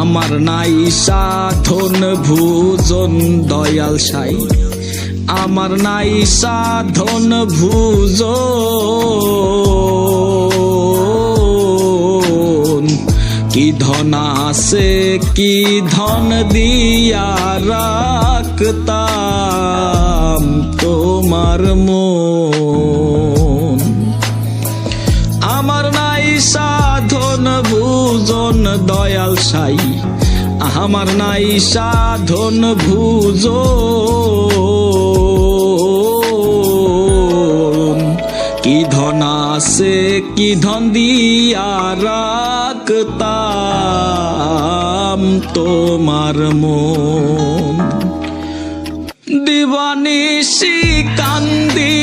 আমার নাই সাধন, ভুজন, দয়াল সাই। আমার নাই সাধন, ভুজন। কি ধন আছে, কি ধন দিয়া রাখতাম তোমার মন। দয়াল সাই আমার নাই সাধন ভুজন কি ধন আছে, কি ধন দিয়া রাখতাম তোমার মন। দিবানিশি কান্দি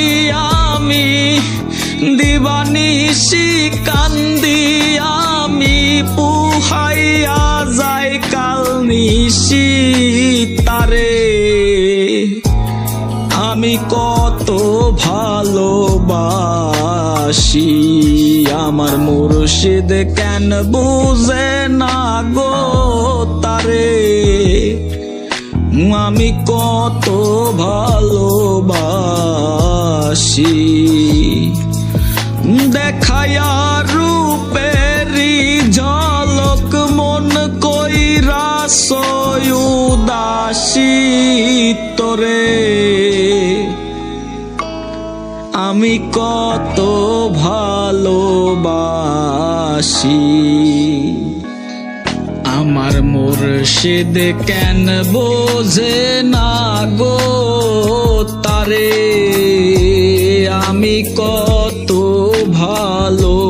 আমি, দিবানিশি কান্দি পুহাইয়া যাই কাল নিশি তারে। আমি কত ভালোবাসি, আমার মুর্শিদ কেন বুঝে না গো তারে? আমি কত ভালোবাসি দেখায়া সয়ুদাসী তোরে। আমি কত ভালোবাসি। আমার মুর্শিদ কেন বোঝে না গো তারে? আমি কত ভালোবাসি।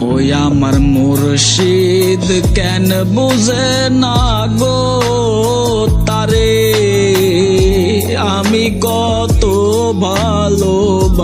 ওই আমার মুর্শিদ কেন বুঝে না গো তারে? আমি কত ভালোবাসি।